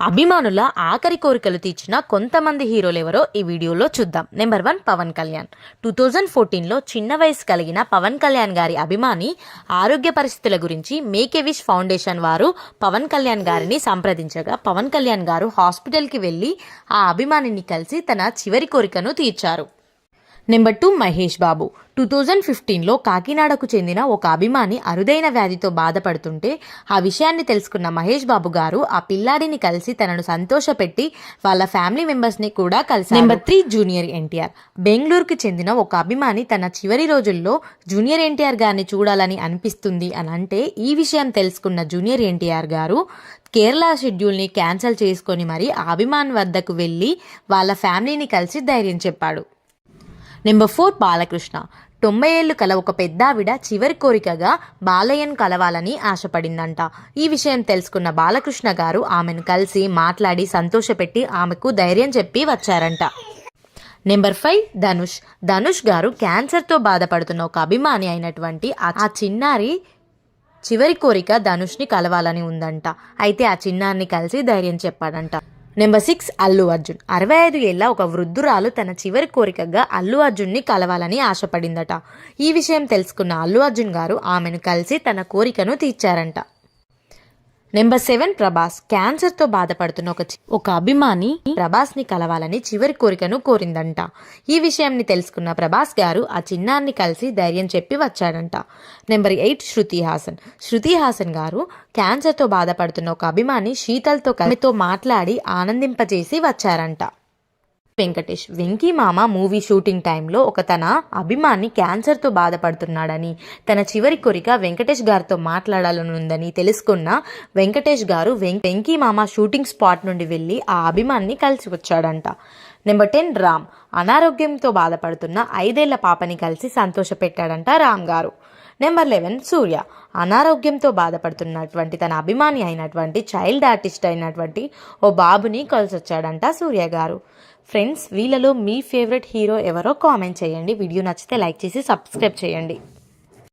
అభిమానుల ఆఖరి కోరికలు తీర్చిన కొంతమంది హీరోలు ఎవరో ఈ వీడియోలో చూద్దాం. Number one Pawan Kalyan. Two thousand ఫోర్టీన్లో చిన్న వయసు కలిగిన పవన్ కళ్యాణ్ గారి అభిమాని ఆరోగ్య పరిస్థితుల గురించి మేకేవిష్ ఫౌండేషన్ వారు పవన్ కళ్యాణ్ గారిని సంప్రదించగా పవన్ కళ్యాణ్ గారు హాస్పిటల్కి వెళ్ళి ఆ అభిమానిని కలిసి తన చివరి కోరికను తీర్చారు. Number two Mahesh Babu. Two thousand ఫిఫ్టీన్లో కాకినాడకు చెందిన ఒక అభిమాని అరుదైన వ్యాధితో బాధపడుతుంటే ఆ విషయాన్ని తెలుసుకున్న మహేష్ బాబు గారు ఆ పిల్లాడిని కలిసి తనను సంతోషపెట్టి వాళ్ళ ఫ్యామిలీ మెంబర్స్ని కూడా కలిసి నెంబర్ త్రీ జూనియర్ ఎన్టీఆర్. బెంగళూరుకు చెందిన ఒక అభిమాని తన చివరి రోజుల్లో జూనియర్ ఎన్టీఆర్ గారిని చూడాలని అనిపిస్తుంది అని అంటే ఈ విషయం తెలుసుకున్న జూనియర్ ఎన్టీఆర్ గారు కేరళ షెడ్యూల్ని క్యాన్సిల్ చేసుకొని మరి ఆ అభిమాని వద్దకు వెళ్ళి వాళ్ళ ఫ్యామిలీని కలిసి ధైర్యం చెప్పాడు. Number four Balakrishna. తొంభై ఏళ్ళు కల ఒక పెద్దావిడ చివరి కోరికగా బాలయ్యను కలవాలని ఆశపడిందంట. ఈ విషయం తెలుసుకున్న బాలకృష్ణ గారు ఆమెను కలిసి మాట్లాడి సంతోషపెట్టి ఆమెకు ధైర్యం చెప్పి వచ్చారంట. Number five Dhanush. ధనుష్ గారు క్యాన్సర్తో బాధపడుతున్న ఒక అభిమాని అయినటువంటి ఆ ఆ చిన్నారి చివరి కోరిక ధనుష్ని కలవాలని ఉందంట. అయితే ఆ చిన్నారిని కలిసి ధైర్యం చెప్పాడంట. Number six Allu Arjun. అరవై ఐదు ఏళ్ళ ఒక వృద్ధురాలు తన చివరి కోరికగా అల్లు అర్జున్ని కలవాలని ఆశపడిందట. ఈ విషయం తెలుసుకున్న అల్లు అర్జున్ గారు ఆమెను కలిసి తన కోరికను తీర్చారంట. నెంబర్ సెవెన్ ప్రభాస్ క్యాన్సర్తో బాధపడుతున్న ఒక చి- ఒక అభిమాని ప్రభాస్ని కలవాలని చివరి కోరికను కోరిందంట. ఈ విషయాన్ని తెలుసుకున్న ప్రభాస్ గారు ఆ చిన్నాన్ని కలిసి ధైర్యం చెప్పి వచ్చాడంట. Number eight Shruti Haasan. శృతి హాసన్ గారు క్యాన్సర్తో బాధపడుతున్న ఒక అభిమాని శీతల్తో కలితో మాట్లాడి ఆనందింపజేసి వచ్చారంట. వెంకటేష్. వెంకీ మామ మూవీ షూటింగ్ టైంలో ఒక తన అభిమాని క్యాన్సర్తో బాధపడుతున్నాడని తన చివరి కోరిక వెంకటేష్ గారితో మాట్లాడాలని ఉందని తెలుసుకున్న వెంకటేష్ గారు వెం- వెంకీ మామ షూటింగ్ స్పాట్ నుండి వెళ్ళి ఆ అభిమాన్ని కలిసి వచ్చాడంట నెంబర్ టెన్ రామ్. అనారోగ్యంతో బాధపడుతున్న ఐదేళ్ళ పాపని కలిసి సంతోషపెట్టాడంట రామ్ గారు. Number eleven Suriya. అనారోగ్యంతో బాధపడుతున్నటువంటి తన అభిమాని అయినటువంటి చైల్డ్ ఆర్టిస్ట్ అయినటువంటి ఓ బాబుని కలిసి వచ్చాడంట సూర్య గారు. ఫ్రెండ్స్ వీళ్ళలో మీ ఫేవరెట్ హీరో ఎవరో కామెంట్ చేయండి. వీడియో నచ్చితే లైక్ చేసి సబ్స్క్రైబ్ చేయండి.